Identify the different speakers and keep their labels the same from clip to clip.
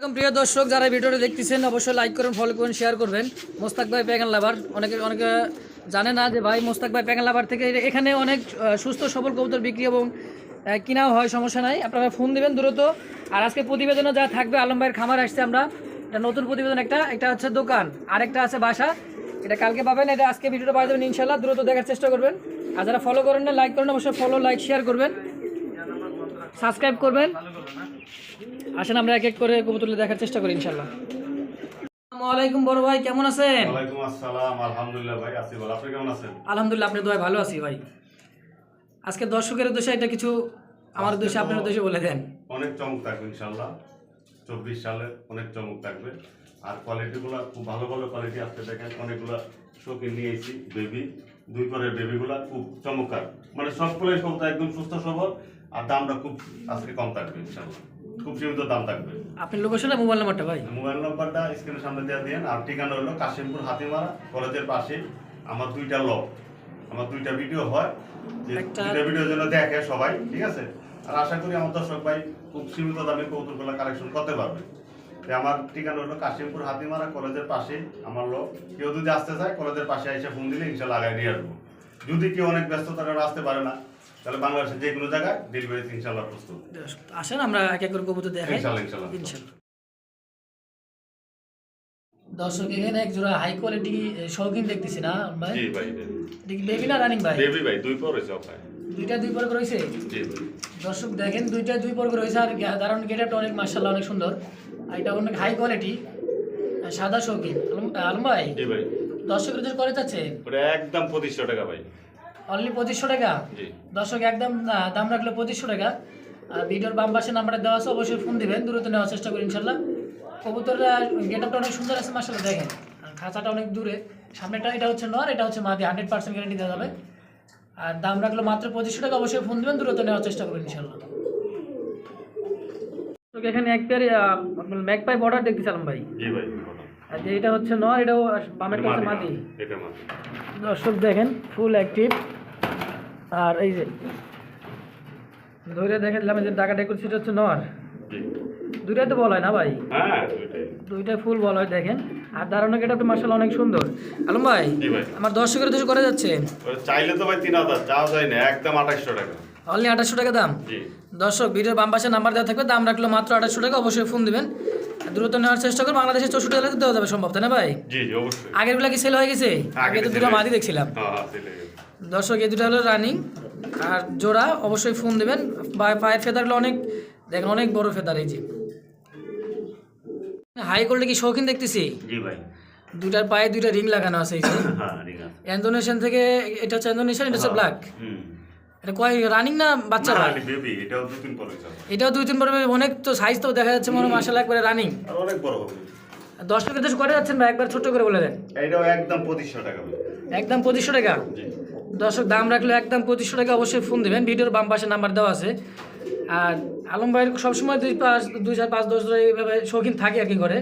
Speaker 1: প্রিয় দর্শক, যারা ভিডিওটা দেখতেছেন, অবশ্যই লাইক করুন ফলো করুন শেয়ার করবেন। মোস্তাক ভাই প্যাগান লাভার। অনেকে অনেকে জানে না যে ভাই, মোস্তাক ভাই প্যাগান লাভার থেকে এখানে অনেক সুস্থ, সবল কবুতর বিক্রি এবং কিনাও হয়, সমস্যা নাই। আপনারা ফোন দিবেন দ্রুত। আর আজকে প্রতিবেদনে যা থাকবে, আলম ভাইয়ের খামার আসছে আমরা। এটা নতুন প্রতিবেদন একটা একটা হচ্ছে দোকান। আরেকটা আছে বাসা। এটা কালকে পাবেন, এটা আজকে ভিডিওটা পাওয়া যাবেন ইনশাল্লাহ দ্রুত দেখার চেষ্টা করবেন। আর যারা ফলো করেন না লাইক করেন, অবশ্যই ফলো লাইক শেয়ার করবেন। সাবস্ক্রাইব করবেন। আসেন আমরা এক এক করে কবুতরগুলো দেখার চেষ্টা করি ইনশাল্লাহ আসসালামু আলাইকুম বড় ভাই কেমন আছেন?
Speaker 2: ওয়ালাইকুম আসসালাম আলহামদুলিল্লাহ ভাই আছি ভালো। আপনি কেমন আছেন?
Speaker 1: আলহামদুলিল্লাহ আপনি দোয়ায় ভালো আছি ভাই। আজকে দর্শকের উদ্দেশ্যে এটা কিছু আমার উদ্দেশ্যে আপনার উদ্দেশ্যে বলে দেন।
Speaker 2: অনেক চমক থাকবে ইনশাল্লাহ চব্বিশ সালে অনেক চমক থাকবে। আর কোয়ালিটিগুলো খুব ভালো ভালো কোয়ালিটি আজকে দেখেন অনেকগুলো শৌখিন নিয়ে এসেছি বেবি দুই পরের বেবিগুলা খুব চমৎকার। মানে সবগুলোই সব একদম সুস্থ সবল আর দামটা খুব আজকে কম থাকবে ইনশাল্লাহ খুব সীমিত দাম থাকবে।
Speaker 1: আপনি লোকেশন আর মোবাইল নাম্বারটা ভাই।
Speaker 2: মোবাইল নাম্বারটা স্ক্রিনের সামনে দিয়ে দিন আর ঠিকানা হলো কাশিমপুর হাতিমারা কলেজের পাশে আমার দুইটা লক আমার দুইটা ভিডিও হয়। যে দুইটা ভিডিও যেন দেখে সবাই ঠিক আছে? আর আশা করি আমার দর্শক ভাই খুব সীমিত দামে কৌতুকগুলো কালেকশন করতে পারবে। আমার ঠিকানা হলো কাশিমপুর হাতিমারা কলেজের পাশে আমার লোক কেউ যদি আসতে চায় কলেজের পাশে এসে ফোন দিলে ইনশাল্লাহ আগায় নিয়ে আসব। যদি কেউ অনেক ব্যস্ততার কারণে আসতে পারে না তাহলে বাংলাদেশের যে কোনো জায়গায় ডেলিভারি ইনশাল্লাহ প্রস্তুত।
Speaker 1: আসেন আমরা এক এক করে কবুতর দেখাই।
Speaker 2: ইনশাল্লাহ ইনশাল্লাহ
Speaker 1: ইনশাল্লাহ দর্শক এখানে এক জোড়া হাই কোয়ালিটি শৌখিন দেখতেছি না ভাই?
Speaker 2: জি ভাই
Speaker 1: বেবি না রানিং ভাই?
Speaker 2: বেবি ভাই দুই পর ভাই।
Speaker 1: দুইটা দুই রয়েছে?
Speaker 2: জি ভাই।
Speaker 1: দর্শক দেখেন দুইটা দুই পর্ব রয়েছে আর দারুণ গেটআপটা অনেক মার্শাল্লাহ অনেক সুন্দর। আর এটা অনেক হাই কোয়ালিটি সাদা শৌখিন। আলম ভাই?
Speaker 2: জি ভাই।
Speaker 1: দর্শকের উদ্দেশ্যে করে যাচ্ছে?
Speaker 2: ওটা একদম পঁচিশশো টাকা ভাই।
Speaker 1: অনলি পঁচিশশো টাকা? দর্শক একদম দাম রাখলে পঁচিশশো টাকা। আর ভিডিওর বাম পাশে নাম্বারটা দেওয়া আছে অবশ্যই ফোন দিবেন দ্রুত নেওয়ার চেষ্টা করি ইনশাল্লাহ। কবুতরটা গেটআপটা অনেক সুন্দর আছে মার্শাল্লাহ দেখেন। আর খাঁচাটা অনেক দূরে। সামনেটা এটা হচ্ছে নর এটা হচ্ছে মাদি হান্ড্রেড পার্সেন্ট গ্যারান্টি দেওয়া যাবে। আর দাম রাখল মাত্র পঁচিশশো টাকা অবশ্যই ফোন দিবেন দ্রুত নেওয়ার চেষ্টা করবেন ইনশাল্লাহ। এখানে এক পেয়ারে ম্যাকপাই বর্ডার দেখতেছিলাম ভাই।
Speaker 2: জি ভাই।
Speaker 1: আর যে এটা হচ্ছে নর এটাও বামেরটা হচ্ছে মাদি
Speaker 2: এটা মাদি
Speaker 1: দর্শক দেখেন ফুল অ্যাক্টিভ আর এই যে ধরে দেখে দিলাম যে টাকা ডেকুর সেটা হচ্ছে নর। দুইটাই তো বল হয় না ভাই?
Speaker 2: হ্যাঁ
Speaker 1: দুইটাই। ফুল বল হয় দেখেন। আর দাঁড়ানো গেটা মার্শাল অনেক সুন্দর। আলম ভাই আমার দর্শকের উদ্দেশ্যে করে যাচ্ছে?
Speaker 2: চাইলে তো ভাই তিন হাজার চাও যায় না একদম আঠাশশো টাকা।
Speaker 1: অনলি আঠাশশো টাকা দাম? দর্শক ভিডিওর বাম পাশে নাম্বার দেওয়া থাকবে দাম রাখল মাত্র আঠাশশো টাকা অবশ্যই ফোন দিবেন। দ্রুত নেওয়ার চেষ্টা করব বাংলাদেশের চৌষট্টি জেলাতে দেওয়া যাবে সম্ভব তাই না ভাই?
Speaker 2: জি জি অবশ্যই।
Speaker 1: আগেরগুলা কি সেল হয়ে গেছে? আগে তো দুটো
Speaker 2: হয়ে
Speaker 1: মাদি দেখছিলাম।
Speaker 2: হ্যাঁ হ্যাঁ।
Speaker 1: দর্শক এই দুটো হলো রানিং আর জোড়া অবশ্যই ফোন দেবেন। পায়ের ফেদারগুলো অনেক দেখেন অনেক বড় ফেদার এই যে। হাই করলে কি শৌখিন দেখতেছি।
Speaker 2: জি ভাই।
Speaker 1: দুটার পায়ে দুইটা রিং লাগানো আছে এই যে।
Speaker 2: হ্যাঁ
Speaker 1: ইন্দোনেশিয়ান থেকে এটা হচ্ছে ইন্দোনেশিয়ান এটা হচ্ছে ব্ল্যাক
Speaker 2: হুম।
Speaker 1: এটা কয় রানিং না বাচ্চা ভাই?
Speaker 2: বেবি এটাও দু তিন পরে
Speaker 1: এটাও দুই তিন বড় অনেক তো সাইজ তো দেখা যাচ্ছে মনে একবারে রানিং
Speaker 2: আর অনেক বড় হবে।
Speaker 1: দশ টাকা দেশ করে যাচ্ছেন ভাই? একবার ছোট করে বলে দেন।
Speaker 2: এটাও একদম টাকা
Speaker 1: একদম টাকা? দর্শক দাম রাখলে একদম টাকা অবশ্যই ফোন দেবেন। ভিডিওর বাম পাশে নাম্বার দেওয়া আছে। আর আলম ভাইয়ের সবসময় দুই পাঁচ দুই চার পাঁচ দশ এইভাবে শৌখিন থাকে আর কি করে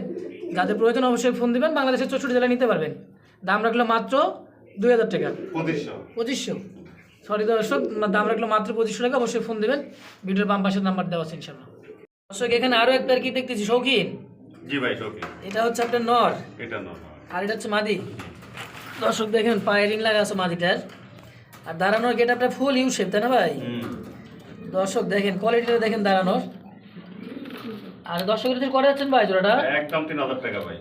Speaker 1: যাদের প্রয়োজন অবশ্যই ফোন দিবেন। বাংলাদেশের চৌষট্টি জেলায় নিতে পারবেন। দাম রাখল মাত্র দুই হাজার টাকা।
Speaker 2: পঁচিশশো।
Speaker 1: পঁচিশশো? সরি দর্শক দাম রাখল মাত্র পঁচিশশো টাকা অবশ্যই ফোন দেবেন। ভিডিওর বাম পাশের নাম্বার দেওয়া আছে ইনশাল্লাহ দর্শক এখানে আরও একবার কি দেখতেছি শৌখিন?
Speaker 2: জি ভাই শোকে
Speaker 1: এটা হচ্ছে আপনার নর।
Speaker 2: এটা নয়
Speaker 1: আর এটা হচ্ছে মাদি। দর্শক দেখেন পায়ে রিং লাগা আছে মাদিটার। আর দাঁড়ানোর গেট আপনার ফুল ইউ শেপ তাই না ভাই? দর্শক দেখেন কোয়ালিটিটা দেখেন দাঁড়ানোর। আর দর্শকের যদি করে যাচ্ছেন ভাই জোড়াটা?
Speaker 2: একদম তিন হাজার টাকা ভাই।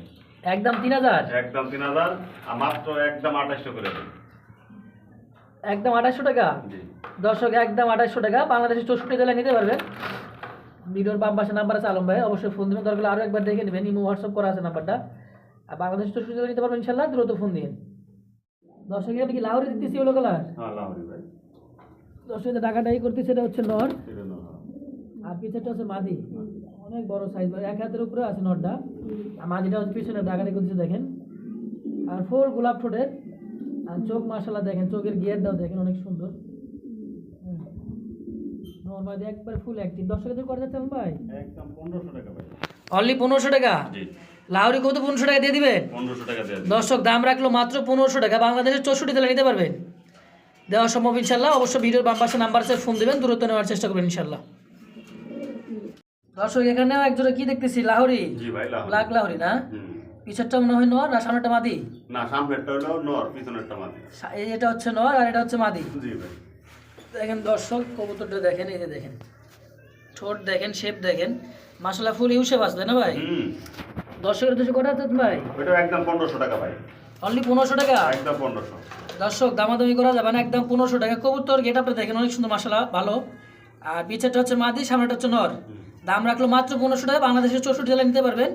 Speaker 1: একদম তিন হাজার?
Speaker 2: একদম তিন হাজার আর মাত্র একদম আঠাশশো করে
Speaker 1: একদম আঠাশশো টাকা। দর্শক একদম আঠাশশো টাকা। বাংলাদেশের চৌষট্টি জেলায় নিতে পারবেন ভিডিওর বাম পাশে নাম্বার আছে আলম ভাই। অবশ্যই ফোন দেবেন। দরকার আরও একবার দেখে নেবেন। ইমো হোয়াটসঅ্যাপ করা আছে নাম্বারটা আর বাংলাদেশের চৌষট্টি জেলায় নিতে পারবেন ইনশাল্লাহ দ্রুত ফোন দিন। দর্শক এটা কি লাহোরি দিতেছি ওলো কালার
Speaker 2: হ্যাঁ লাহরি ভাই।
Speaker 1: দর্শক টাকাটাই করতেছে এটা হচ্ছে নর।
Speaker 2: এটা নয়
Speaker 1: আর পিছেরটা হচ্ছে মাদি। অনেক বড় সাইজ এক হাতের উপরে আছে নটটা আর মাদিটা হচ্ছে পিছনে ডাকাটি করতেছে দেখেন। আর ফুল গোলাপ ঠোঁটের। আর চোখ মাসালা দেখেন চোখের গিয়ারটাও দেখেন অনেক সুন্দর। নর্মালি একবার ফুল অ্যাক্টিভ দশ টাকা করে যাচ্ছেন ভাই?
Speaker 2: একদম পনেরোশো টাকা ভাই।
Speaker 1: অনলি পনেরোশো টাকা? লাউরি কত পনেরোশো টাকা দিয়ে দিবেন?
Speaker 2: পনেরোশো টাকা দেওয়া
Speaker 1: দর্শক দাম রাখল মাত্র পনেরোশো টাকা। বাংলাদেশের চৌষট্টি জেলা নিতে পারবেন। দেওয়া সম্ভব ইনশাল্লাহ অবশ্যই ভিডিওর বাম পাশে নাম্বার আছে ফোন দেবেন দূরত্ব নেওয়ার চেষ্টা করবেন ইনশাল্লাহ দর্শক এখানেও একজোড়া কি দেখতেছি? লাহরি?
Speaker 2: লাহরি।
Speaker 1: না?
Speaker 2: হুম।
Speaker 1: পিছেরটা মনে হয় নর আর সামনেটা মাদি?
Speaker 2: না সামনেরটা হলো নর পিছনেরটা মাদি।
Speaker 1: এটা হচ্ছে নর আর এটা হচ্ছে মাদি?
Speaker 2: জি ভাই।
Speaker 1: দেখেন দর্শক কবুতরটা দেখেন এই যে দেখেন। ঠোঁট দেখেন শেপ দেখেন। মাসালা ফুল ইউসেপ আসবে না ভাই?
Speaker 2: হুম।
Speaker 1: দর্শকের দুশো কটা আছে ভাই?
Speaker 2: ওইটা একদম পনেরোশো টাকা ভাই।
Speaker 1: অনলি পনেরোশো টাকা?
Speaker 2: একদম পনেরোশো।
Speaker 1: দর্শক দামাদামি করা যাবে না একদম পনেরোশো টাকা। কবুতর গেট আপনি দেখেন অনেক সুন্দর মাসালা ভালো। আর পিছেরটা হচ্ছে মাদি সামনেটা হচ্ছে নর। দাম রাখল মাত্র পনেরোশো টাকা বাংলাদেশের চৌষট্টি জেলা নিতে পারবেন।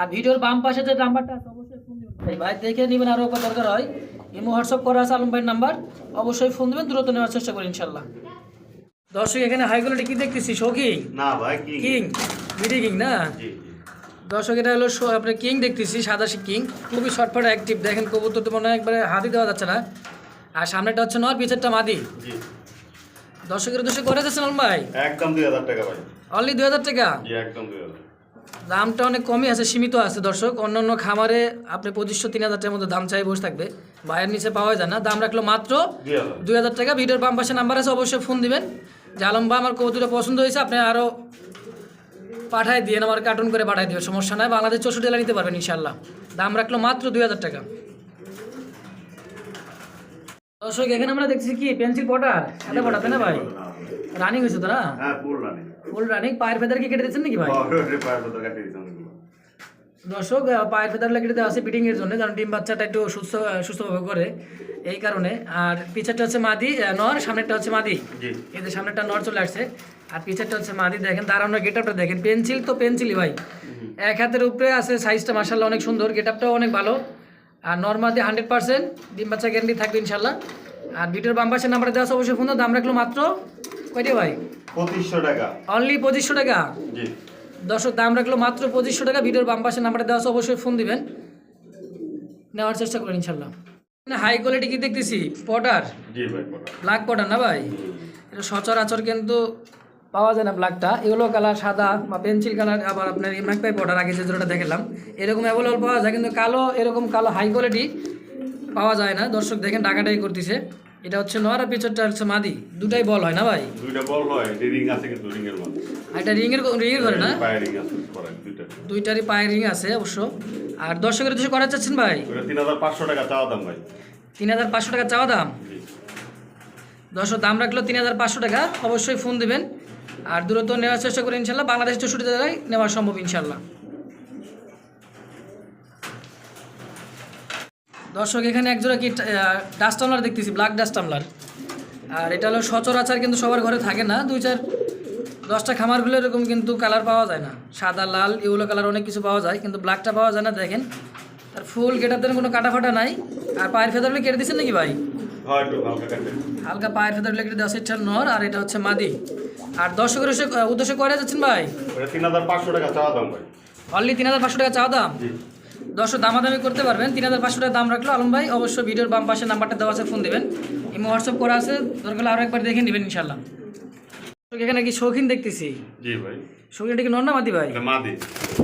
Speaker 1: আর ভিডিওর বাম পাশে যে নাম্বারটা আছে অবশ্যই ফোন দেবেন। ভাই দেখে নেবেন আরও দরকার হয়। ইমো হোয়াটসঅ্যাপ করা আছে আলম ভাইয়ের নাম্বার। অবশ্যই ফোন দেবেন দ্রুত নেওয়ার চেষ্টা করি ইনশাল্লাহ। দর্শক এখানে হাই কোয়ালিটি কি দেখতেছি? শৌকি
Speaker 2: না ভাই কিং
Speaker 1: বিডি কিং না? দর্শক এটা হলো আপনার কিং দেখতেছি সাদা কিং খুবই শর্টফট অ্যাক্টিভ দেখেন কবুতর তো মনে হয় একবারে হাতি দেওয়া যাচ্ছে না। আর সামনেটা হচ্ছে নর পিছেরটা মাদি। দর্শকের উদ্দেশ্যে করে যাচ্ছেন ভাই?
Speaker 2: একদম দুই হাজার টাকা ভাই।
Speaker 1: অনলি দুই হাজার টাকা?
Speaker 2: একদম দুই হাজার।
Speaker 1: দামটা অনেক কমই আছে সীমিত আছে দর্শক। অন্য অন্য খামারে আপনি পঁচিশশো তিন হাজার টাকার মধ্যে দাম চাই বসে থাকবে। ভাইয়ের নিচে পাওয়া যায় না। দাম রাখল মাত্র
Speaker 2: দুই হাজার।
Speaker 1: টাকা। ভিডিওর বাম পাশে নাম্বার আছে অবশ্যই ফোন দিবেন। যে আলম ভাই আমার কৌতুটা পছন্দ হয়েছে আপনি আরও পাঠাই দিয়ে আমার কার্টুন করে পাঠাই দেবে সমস্যা নাই বাংলাদেশ চৌষট্টি জেলা নিতে পারবেন ইনশাল্লাহ দাম রাখল মাত্র দুই হাজার টাকা। দর্শক এখানে আমরা দেখছি কি? পেন্সিল পটার সাদা পটা তাই না ভাই? রানিং হয়েছে তো না
Speaker 2: হ্যাঁ ফুল রানি
Speaker 1: ফুল রানিং পায়ের ফেদার কি কেটে দিচ্ছেন নাকি ভাই?
Speaker 2: পায়ের কাটিয়ে দিচ্ছি
Speaker 1: দর্শক পায়ের ফেদার কেটে দেওয়া আছে ফিটিং এর জন্য কারণ ডিম বাচ্চাটা একটু সুস্থ সুস্থভাবে করে। এই কারণে। আর পিছেরটা হচ্ছে মাদি নর সামনেরটা হচ্ছে মাদি।
Speaker 2: জি।
Speaker 1: এদের সামনেটা নর চলে আসছে। আর পিছেরটা হচ্ছে মাদি। দেখেন দাঁড়ানোর গেট আপটা দেখেন। পেন্সিল তো পেন্সিলই ভাই। এক হাতের উপরে আছে সাইজটা মার্শাল্লাহ অনেক সুন্দর। গেট আপটাও অনেক ভালো। আর নর্মাদি হান্ড্রেড পার্সেন্ট ডিম বাচ্চা গ্যারান্টি থাকবে ইনশাল্লাহ আর ভিডিওর বাম পাশের নাম্বারে দেওয়া আছে অবশ্যই ফোন দাম রাখল মাত্র কয়টি ভাই?
Speaker 2: পঁচিশশো টাকা।
Speaker 1: অনলি পঁচিশশো টাকা?
Speaker 2: জি।
Speaker 1: দর্শক দাম রাখল মাত্র পঁচিশশো টাকা। ভিডিওর বাম পাশে নাম্বারে দেওয়া আছে অবশ্যই ফোন দিবেন। নেওয়ার চেষ্টা করেন ইনশাল্লাহ হাই কোয়ালিটি কি দেখতেছি? পটার
Speaker 2: জি ভাই পটা
Speaker 1: ব্ল্যাক পটার না ভাই? এটা সচরাচর কিন্তু পাওয়া যায় না ব্ল্যাকটা এগুলো কালার সাদা বা পেন্সিল কালার আবার আপনার ম্যাকপাই পটার আগে যে যেটা দেখালাম। এরকম অ্যাভেলেবল পাওয়া যায় কিন্তু কালো এরকম কালো হাই কোয়ালিটি পাওয়া যায় না। দর্শক দেখেন ডাকাটাই করতেছে। এটা হচ্ছে নর আর পিছরটা হচ্ছে মাদি। দুটাই বল হয় না ভাই?
Speaker 2: দুইটা বল হয় রিং আছে কিন্তু রিং এর মধ্যে
Speaker 1: আর এটা রিংয়ের রিংয়ের ঘরে না?
Speaker 2: পায়ে রিং আছে দুইটা।
Speaker 1: দুইটারই পায়ের রিং আছে অবশ্য। আর দর্শকের উদ্দেশ্যে করা চাচ্ছেন ভাই?
Speaker 2: তিন হাজার পাঁচশো টাকা চাওয়া দাম ভাই।
Speaker 1: তিন হাজার পাঁচশো টাকা চাওয়া দাম? দর্শক দাম রাখল তিন হাজার পাঁচশো টাকা। অবশ্যই ফোন দিবেন। আর দূরত্ব নেওয়ার চেষ্টা করি ইনশাল্লাহ বাংলাদেশ চৌষট্টি জেলায় নেওয়া সম্ভব ইনশাল্লাহ। দর্শক এখানে একজোড়া কি ডাস্ট টামলার দেখতেছি ব্ল্যাক ডাস্ট টামলার আর এটা হলো সচরাচার কিন্তু সবার ঘরে থাকে না দুই চার দশটা খামারগুলো এরকম কিন্তু কালার পাওয়া যায় না। সাদা লাল এগুলো কালার অনেক কিছু পাওয়া যায় কিন্তু ব্ল্যাকটা পাওয়া যায় না দেখেন। আর ফুল গেটার কোনো কাটা ফাটা নাই। আর পায়ের ফেদারগুলো কেটে দিচ্ছেন নাকি ভাই?
Speaker 2: হালকা
Speaker 1: পায়ের ফেদার কেটে দেওয়া সেটা নর আর এটা হচ্ছে মাদি। আর দর্শকের উদ্দেশ্যে- উদ্দেশ্যে কয়টা যাচ্ছেন ভাই?
Speaker 2: তিন হাজার পাঁচশো টাকা চাওয়া দাম ভাই।
Speaker 1: অনলি তিন হাজার পাঁচশো টাকা চাওয়া দাম? দর্শক দামাদামি করতে পারবেন। তিন হাজার পাঁচশো টাকা দাম রাখল। আলম ভাই অবশ্যই ভিডিওর বাম পাশে নাম্বারটা দেওয়া আছে ফোন দেবেন। ইমো হোয়াটসঅ্যাপ করা আছে দরকার হলে আরও একবার দেখে নেবেন ইনশাল্লাহ এখানে কি শৌখিন দেখতেছি?
Speaker 2: জি ভাই।
Speaker 1: শৌখিনটা কি নন্না মাদি ভাই?
Speaker 2: মাদি।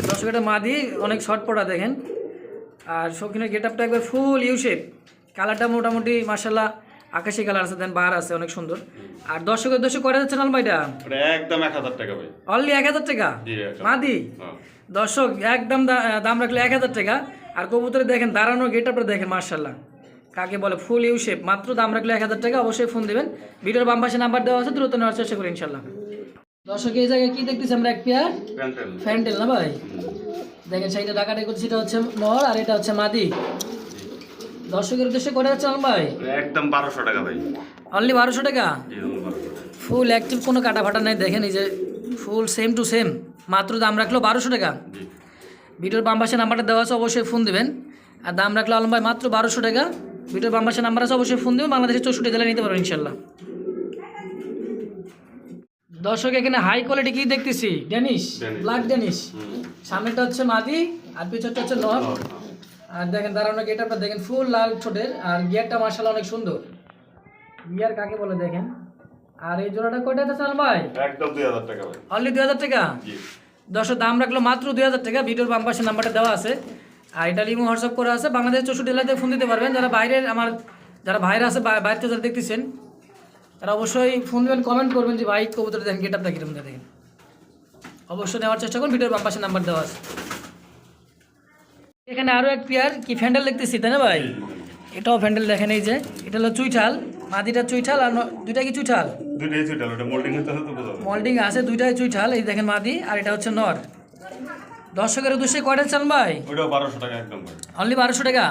Speaker 1: দর্শক এটা মাদি অনেক শর্ট পড়া দেখেন। আর শৌখিনের গেট আপটা একবার ফুল ইউ শেপ কালারটা মোটামুটি মার্শাল্লাহ আকাশি কালার আছে দেন বার আছে অনেক সুন্দর। আর দর্শকের দর্শক করে যাচ্ছে আলম ভাইটা
Speaker 2: একদম এক হাজার টাকা ভাই।
Speaker 1: অনলি এক হাজার টাকা। মাদি?
Speaker 2: হ্যাঁ।
Speaker 1: দর্শক একদম দাম রাখলে এক হাজার টাকা। আর কবুতরে দেখেন দাঁড়ানো গেট আপটা দেখেন মার্শাল্লাহ কাকে বলে ফুল ইউ শেপ মাত্র দাম রাখলে এক হাজার টাকা অবশ্যই ফোন দেবেন। ভিডিওর বাম পাশে নাম্বার দেওয়া আছে দ্রুত নেওয়ার চেষ্টা করি ইনশাল্লাহ দর্শক এই জায়গায় কি দেখতেছি আমরা এক পেয়ার ফ্যান্টেল না ভাই? দেখেন সেইটা ডাকাটাই করছি সেটা হচ্ছে নর আর এটা হচ্ছে মাদি। দর্শকের উদ্দেশ্যে করে যাচ্ছে ভাই?
Speaker 2: একদম বারোশো টাকা ভাই।
Speaker 1: অনলি বারোশো টাকা? ফুল অ্যাক্টিভ কোনো কাটা ফাটা নাই দেখেন এই যে ফুল সেম টু সেম মাত্র দাম রাখল বারোশো টাকা।
Speaker 2: জি।
Speaker 1: ভিডিওর বাম পাশে নাম্বারটা দেওয়া আছে অবশ্যই ফোন দেবেন। আর দাম রাখল আলম ভাই মাত্র বারোশো টাকা। ভিডিওর বাম পাশে নাম্বার আছে অবশ্যই ফোন দেবেন। বাংলাদেশের চৌষট্টি জেলায় নিতে পারবেন ইনশাল্লাহ দর্শক এখানে হাই কোয়ালিটি কি দেখতেছি? ডেনিশ। ব্ল্যাক
Speaker 2: হুম।
Speaker 1: সামনেটা হচ্ছে মাদি আর পিছনটা হচ্ছে নর আর দেখেন দাঁড়ানো গেটআপটা দেখেন ফুল লাল ছোটের আর গিয়ারটা মার্শাল অনেক সুন্দর। গিয়ার কাকে বলে দেখেন? আর এই জোড়াটা কয়টা আছে আলম ভাই?
Speaker 2: একদম দুই হাজার টাকা ভাই।
Speaker 1: অনলি দুই হাজার টাকা?
Speaker 2: জি।
Speaker 1: দশের দাম রাখল মাত্র দুই হাজার টাকা ভিডিওর বাম পাশে নাম্বারটা দেওয়া আছে। আর এটা লিমো হোয়াটসঅ্যাপ করা আছে বাংলাদেশ চৌষট্টি জেলাতে ফোন দিতে পারবেন। যারা বাইরের আমার যারা ভাইরা আছে বাইরে থেকে যারা দেখতেছেন তারা অবশ্যই ফোন দেবেন কমেন্ট করবেন যে ভাই কবুতর দেখেন গেট আপটা কীরকম দেখেন? অবশ্যই নেওয়ার চেষ্টা করুন ভিডিওর বাম পাশে নাম্বার দেওয়া আছে। এখানে আরও এক পেয়ার কি ফ্যান্ডেল দেখতেছি তাই না ভাই? এটাও ফ্যান্ডেল দেখেন এই যে। এটা হলো চুইঠাল মাদিটা চুইঠাল আর দুইটা কি চুইঠাল?
Speaker 2: দুইটাই চুইটাল ওটা মোল্ডিং
Speaker 1: মল্টিং আছে দুইটাই চুইঠাল এই দেখেন মাদি আর এটা হচ্ছে নর। দর্শকের উদ্দেশ্যে কয়টা চান ভাই?
Speaker 2: ওইটাও বারোশো টাকা একদম
Speaker 1: অনলি বারোশো টাকা?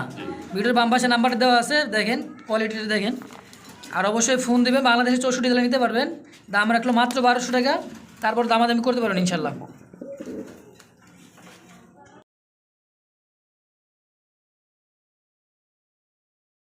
Speaker 1: ভিডিওর বাম পাশে নাম্বার দেওয়া আছে দেখেন কোয়ালিটিটা দেখেন। আর অবশ্যই ফোন দেবেন বাংলাদেশের চৌষট্টি জেলা নিতে পারবেন। দাম রাখল মাত্র বারোশো টাকা তারপর দামাদামি করতে পারবেন ইনশাল্লাহ।